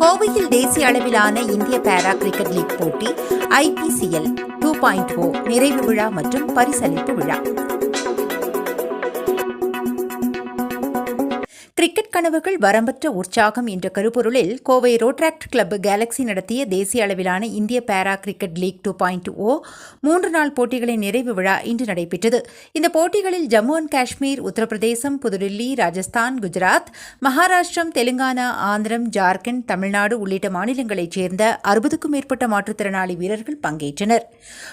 கோவையில் தேசிய அளவிலான இந்திய பாரா கிரிக்கெட் லீக் போட்டி ஐபிசிஎல் டூ பாயிண்ட் ஓ நிறைவு விழா மற்றும் பரிசளிப்பு விழா. கனவுகள் வரம்பற்ற உற்சாகம் என்ற கருப்பொருளில் கோவை ரோட்ராக்ட் கிளப் கேலக்ஸி நடத்திய தேசிய அளவிலான இந்திய பேரா cricket league two point O மூன்று நாள் போட்டிகளின் நிறைவு விழா இன்று நடைபெற்றது. இந்த போட்டிகளில் ஜம்மு அண்ட் காஷ்மீர் உத்தரப்பிரதேசம் புதுடில்லி ராஜஸ்தான் குஜராத் மகாராஷ்டிரம் தெலுங்கானா ஆந்திரம் ஜார்க்கண்ட் தமிழ்நாடு உள்ளிட்ட மாநிலங்களைச் சேர்ந்த அறுபதுக்கும் மேற்பட்ட மாற்றுத்திறனாளி வீரர்கள் பங்கேற்றனர்.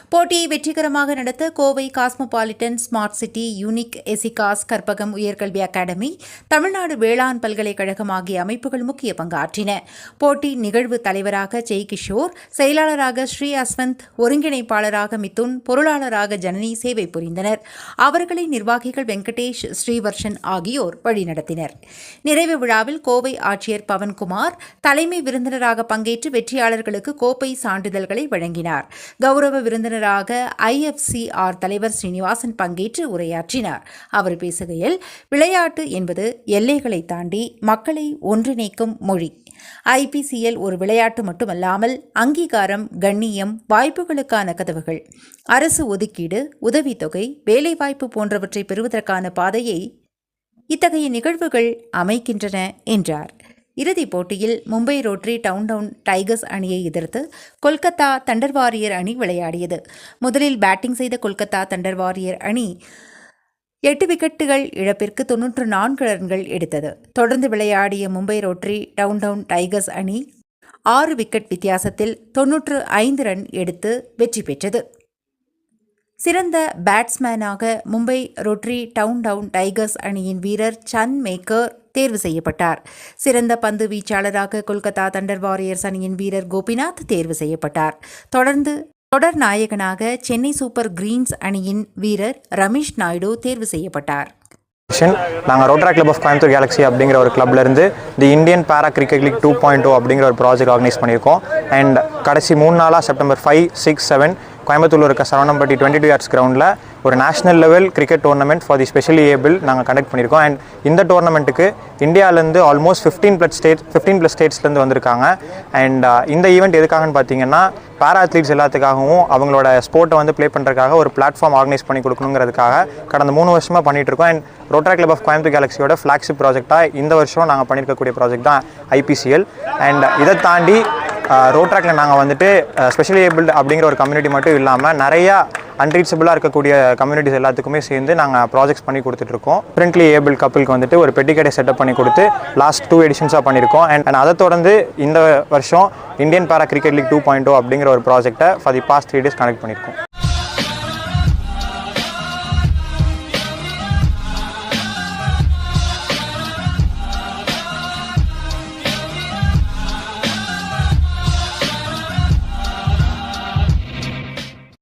போட்டியை வெற்றிகரமாக நடத்த Kovai cosmopolitan smart city unique எசிகாஸ் Karpagam உயர்கல்வி அகாடமி தமிழ்நாடு வேளாண் பல்கலைக்கழகம் ஆகிய அமைப்புகள் முக்கிய பங்காற்றின. போட்டி நிகழ்வு தலைவராக ஜெய் கிஷோர் செயலாளராக ஸ்ரீ அஸ்வந்த் ஒருங்கிணைப்பாளராக மிதுன் பொருளாளராக ஜனனி சேவை புரிந்தனர். அவர்களை நிர்வாகிகள் வெங்கடேஷ் ஸ்ரீவர்ஷன் ஆகியோர் வழிநடத்தினர். நிறைவு விழாவில் கோவை ஆட்சியர் பவன்குமார் தலைமை விருந்தினராக பங்கேற்று வெற்றியாளர்களுக்கு கோப்பை சான்றிதழ்களை வழங்கினார். கௌரவ விருந்தினராக ஐஎஃப்சிஆர் தலைவர் ஸ்ரீனிவாசன் பங்கேற்று உரையாற்றினார். அவர் பேசுகையில் விளையாட்டு என்பது எல்லைகளை தாண்டி மக்களை ஒன்றிணைக்கும் மொழி. ஐபிசிஎல் ஒரு விளையாட்டு மட்டுமல்லாமல் அங்கீகாரம் கண்ணியம் வாய்ப்புகளுக்கான கதவுகள். அரசு ஒதுக்கீடு உதவித்தொகை வேலைவாய்ப்பு போன்றவற்றை பெறுவதற்கான பாதையை இத்தகைய நிகழ்வுகள் அமைக்கின்றன என்றார். இறுதிப் போட்டியில் Mumbai rotary town town tigers அணியை எதிர்த்து கொல்கத்தா தண்டர் வாரியர் அணி விளையாடியது. முதலில் பேட்டிங் செய்த கொல்கத்தா தண்டர் வாரியர் அணி எட்டு விக்கெட்டுகள் இழப்பிற்கு தொன்னூற்று நான்கு ரன்கள் எடுத்தது. தொடர்ந்து விளையாடிய Mumbai rotary town town tigers அணி ஆறு விக்கெட் வித்தியாசத்தில் தொன்னூற்று ஐந்து ரன் எடுத்து வெற்றி பெற்றது. சிறந்த பேட்ஸ்மேனாக Mumbai rotary town town tigers அணியின் வீரர் சன் மேக்கர் தேர்வு செய்யப்பட்டார். சிறந்த பந்து வீச்சாளராக கொல்கத்தா தண்டர் வாரியர்ஸ் அணியின் வீரர் கோபிநாத் தேர்வு செய்யப்பட்டார். தொடர்ந்து தொடர் நாயகனாக சென்னை சூப்பர் கிரீன்ஸ் அணியின் வீரர் ரமேஷ் நாயுடு தேர்வு செய்யப்பட்டார். நாங்கள் rotary club of Coimbatore galaxy அப்படிங்கிற ஒரு clubல இருந்து the Indian para cricket league two point அப்படிங்கிற ஒரு ப்ராஜெக்ட் ஆர்கனைஸ் பண்ணியிருக்கோம். அண்ட் கடைசி மூணு நாளாக September five six seven Coimbatore இருக்க சரவணம்பட்டி டுவெண்ட்டி டூ இயர்ஸ் கிரவுண்டில் ஒரு national level cricket tournament for the specially able நாங்கள் கண்டக்ட் பண்ணியிருக்கோம். அண்ட் இந்த டோர்னமெண்ட்டுக்கு இந்தியாவிலேருந்து almost fifteen plus state fifteen plus ஸ்டேட்ஸ்லேருந்து வந்திருக்காங்க. அண்ட் uh, இந்த ஈவெண்ட் எதுக்காகன்னு பார்த்தீங்கன்னா பேரா அத்லீட்ஸ் எல்லாத்துக்காகவும் அவங்களோட ஸ்போர்ட்டை வந்து ப்ளே பண்ணுறதுக்காக ஒரு பிளாட்ஃபார்ம் ஆர்கனைஸ் பண்ணி கொடுக்கணுங்கிறதுக்காக கடந்த மூணு வருஷமாக பண்ணிகிட்ருக்கோம் இருக்கோம் and rotary club of Coimbatore கேலக்ஸியோட flagship ப்ராஜெக்டாக இந்த வருஷம் நாங்கள் பண்ணியிருக்கக்கூடிய ப்ராஜெக்ட் தான் ஐபிசிஎல் அண்ட் இதை தாண்டி ரோட் ட்ராக்ல நாங்கள் வந்துட்டு ஸ்பெஷலி ஏபிள்டு அப்படிங்கிற ஒரு கம்யூனிட்டி மட்டும் இல்லாமல் நிறையா அன்ரீச்சபிளாக இருக்கக்கூடிய கம்யூனிட்டிஸ் எல்லாத்துக்குமே சேர்ந்து நாங்கள் ப்ராஜெக்ட்ஸ் பண்ணி கொடுத்துட்ருக்கோம். ஃப்ரெண்ட்லி ஏபிள் கப்பிளுக்கு வந்துட்டு ஒரு பெட்டி கடை செட்டப் பண்ணி கொடுத்து லாஸ்ட் டூ எடிஷன்ஸாக பண்ணியிருக்கோம் அண்ட் அண்ட் அதை தொடர்ந்து இந்த வருஷம் Indian para cricket league two point அப்படிங்கிற ஒரு ப்ராஜெக்ட்டை for the past three days connect பண்ணியிருக்கோம்